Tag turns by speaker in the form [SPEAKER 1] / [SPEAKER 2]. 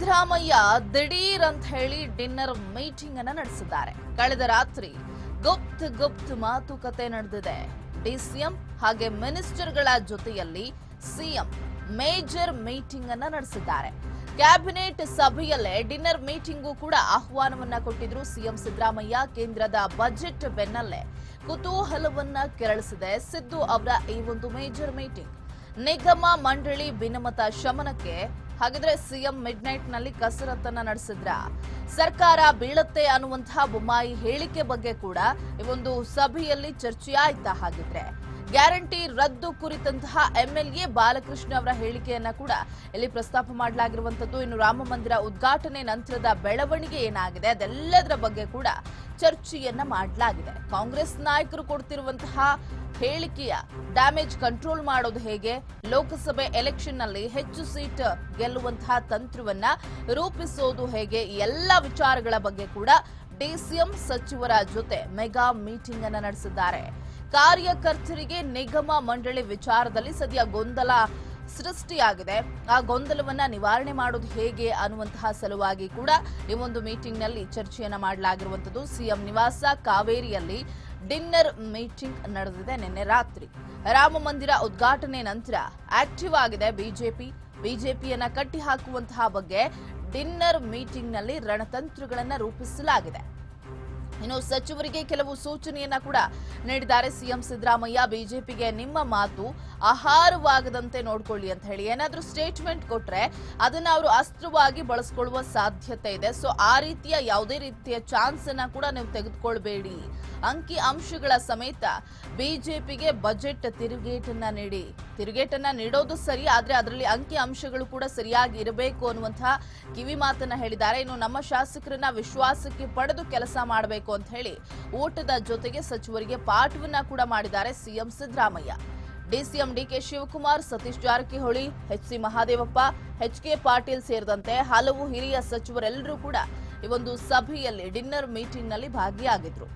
[SPEAKER 1] ಸಿದ್ದರಾಮಯ್ಯ ದಿಢೀರ್ ಅಂತ ಹೇಳಿ ಡಿನ್ನರ್ ಮೀಟಿಂಗ್ ಅನ್ನ ನಡೆಸಿದ್ದಾರೆ. ಕಳೆದ ರಾತ್ರಿ ಗುಪ್ತ್ ಗುಪ್ತ್ ಮಾತುಕತೆ ನಡೆದಿದೆ. ಡಿಸಿಎಂ ಹಾಗೆ ಮಿನಿಸ್ಟರ್ಗಳ ಜೊತೆಯಲ್ಲಿ ಸಿಎಂ ಮೇಜರ್ ಮೀಟಿಂಗ್ ಅನ್ನ ನಡೆಸಿದ್ದಾರೆ. ಕ್ಯಾಬಿನೆಟ್ ಸಭೆಯಲ್ಲೇ ಡಿನ್ನರ್ ಮೀಟಿಂಗೂ ಕೂಡ ಆಹ್ವಾನವನ್ನ ಕೊಟ್ಟಿದ್ರು ಸಿಎಂ ಸಿದ್ದರಾಮಯ್ಯ. ಕೇಂದ್ರದ ಬಜೆಟ್ ಬೆನ್ನಲ್ಲೇ ಕುತೂಹಲವನ್ನ ಕೆರಳಿಸಿದೆ ಸಿದ್ದು ಅವರ ಈ ಒಂದು ಮೇಜರ್ ಮೀಟಿಂಗ್. ನಿಗಮ ಮಂಡಳಿ ಭಿನ್ನಮತ ಶಮನಕ್ಕೆ ಹಾಗಿದ್ರೆ ಸಿಎಂ ಮಿಡ್ ನೈಟ್ನಲ್ಲಿ ಕಸರತ್ತನ್ನ ನಡೆಸಿದ್ರ? ಸರ್ಕಾರ ಬೀಳತ್ತೆ ಅನ್ನುವಂತಹ ಬೊಮ್ಮಾಯಿ ಹೇಳಿಕೆ ಬಗ್ಗೆ ಕೂಡ ಈ ಒಂದು ಸಭೆಯಲ್ಲಿ ಚರ್ಚೆ ಹಾಗಿದ್ರೆ? ಗ್ಯಾರಂಟಿ ರದ್ದು ಕುರಿತಂತಹ ಎಂಎಲ್ಎ ಬಾಲಕೃಷ್ಣ ಅವರ ಹೇಳಿಕೆಯನ್ನ ಕೂಡ ಇಲ್ಲಿ ಪ್ರಸ್ತಾಪ ಮಾಡಲಾಗಿರುವಂತದ್ದು ಇನ್ನು ರಾಮ ಮಂದಿರ ಉದ್ಘಾಟನೆ ನಂತರದ ಬೆಳವಣಿಗೆ ಏನಾಗಿದೆ? ಅದೆಲ್ಲದರ ಬಗ್ಗೆ ಕೂಡ ಚರ್ಚೆಯನ್ನ ಮಾಡಲಾಗಿದೆ. ಕಾಂಗ್ರೆಸ್ ನಾಯಕರು ಕೊಡ್ತಿರುವಂತಹ ಹೇಳಿಕೆಯ ಡ್ಯಾಮೇಜ್ ಕಂಟ್ರೋಲ್ ಮಾಡೋದು ಹೇಗೆ? ಲೋಕಸಭೆ ಎಲೆಕ್ಷನ್ನಲ್ಲಿ ಹೆಚ್ಚು ಸೀಟ್ ಗೆಲ್ಲುವಂತಹ ತಂತ್ರವನ್ನ ರೂಪಿಸೋದು ಹೇಗೆ? ಎಲ್ಲ ವಿಚಾರಗಳ ಬಗ್ಗೆ ಕೂಡ ಡಿಸಿಎಂ ಸಚಿವರ ಜೊತೆ ಮೆಗಾ ಮೀಟಿಂಗ್ ಅನ್ನು ನಡೆಸಿದ್ದಾರೆ. ಕಾರ್ಯಕರ್ತರಿಗೆ ನಿಗಮ ಮಂಡಳಿ ವಿಚಾರದಲ್ಲಿ ಸದ್ಯ ಗೊಂದಲ ಸೃಷ್ಟಿಯಾಗಿದೆ. ಆ ಗೊಂದಲವನ್ನ ನಿವಾರಣೆ ಮಾಡೋದು ಹೇಗೆ ಅನ್ನುವಂತಹ ಸಲುವಾಗಿ ಕೂಡ ಈ ಒಂದು ಮೀಟಿಂಗ್ನಲ್ಲಿ ಚರ್ಚೆಯನ್ನ ಮಾಡಲಾಗಿರುವಂತದ್ದು ಸಿಎಂ ನಿವಾಸ ಕಾವೇರಿಯಲ್ಲಿ ಡಿನ್ನರ್ ಮೀಟಿಂಗ್ ನಡೆದಿದೆ ನಿನ್ನೆ ರಾತ್ರಿ. ರಾಮ ಮಂದಿರ ಉದ್ಘಾಟನೆ ನಂತರ ಆಕ್ಟಿವ್ ಆಗಿದೆ ಬಿಜೆಪಿ. ಬಿಜೆಪಿಯನ್ನ ಕಟ್ಟಿ ಹಾಕುವಂತಹ ಬಗ್ಗೆ ಡಿನ್ನರ್ ಮೀಟಿಂಗ್ನಲ್ಲಿ ರಣತಂತ್ರಗಳನ್ನ ರೂಪಿಸಲಾಗಿದೆ. ಇನ್ನು ಸಚಿವರಿಗೆ ಕೆಲವು ಸೂಚನೆಯನ್ನ ಕೂಡ ನೀಡಿದ್ದಾರೆ. ಸಿಎಂ ಸಿದ್ದರಾಮಯ್ಯ ಬಿಜೆಪಿಗೆ ನಿಮ್ಮ ಮಾತು ಆಹಾರವಾಗದಂತೆ ನೋಡ್ಕೊಳ್ಳಿ ಅಂತ ಹೇಳಿ. ಏನಾದರೂ ಸ್ಟೇಟ್ಮೆಂಟ್ ಕೊಟ್ರೆ ಅದನ್ನ ಅವರು ಅಸ್ತ್ರವಾಗಿ ಬಳಸ್ಕೊಳ್ಳುವ ಸಾಧ್ಯತೆ ಇದೆ. ಸೊ ಆ ರೀತಿಯ ಯಾವುದೇ ರೀತಿಯ ಚಾನ್ಸ್ ಅನ್ನ ಕೂಡ ನೀವು ತೆಗೆದುಕೊಳ್ಬೇಡಿ. ಅಂಕಿ ಅಂಶಗಳ ಸಮೇತ ಬಿಜೆಪಿಗೆ ಬಜೆಟ್ ತಿರುಗೇಟನ್ನ ನೀಡಿ. ತಿರುಗೇಟನ್ನ ನೀಡೋದು ಸರಿ, ಆದ್ರೆ ಅದರಲ್ಲಿ ಅಂಕಿ ಅಂಶಗಳು ಕೂಡ ಸರಿಯಾಗಿ ಇರಬೇಕು ಅನ್ನುವಂತಹ ಕಿವಿ ಮಾತನ್ನ ಹೇಳಿದ್ದಾರೆ. ಇನ್ನು ನಮ್ಮ ಶಾಸಕರನ್ನ ವಿಶ್ವಾಸಕ್ಕೆ ಪಡೆದು ಕೆಲಸ ಮಾಡಬೇಕು ಅಂತ ಹೇಳಿ ಊಟದ ಜೊತೆಗೆ ಸಚಿವರಿಗೆ ಪಾಠವನ್ನ ಕೂಡ ಮಾಡಿದ್ದಾರೆ CM Siddaramaiah. DCM DK Shivakumar, Satish Jarkiholi, H C Mahadevappa, H K Patil ಸೇರಿದಂತೆ ಹಲವು ಹಿರಿಯ ಸಚಿವರೆಲ್ಲರೂ ಕೂಡ ಈ ಒಂದು ಸಭೆಯಲ್ಲಿ, ಡಿನ್ನರ್ ಮೀಟಿಂಗ್ನಲ್ಲಿ ಭಾಗಿಯಾಗಿದ್ರು.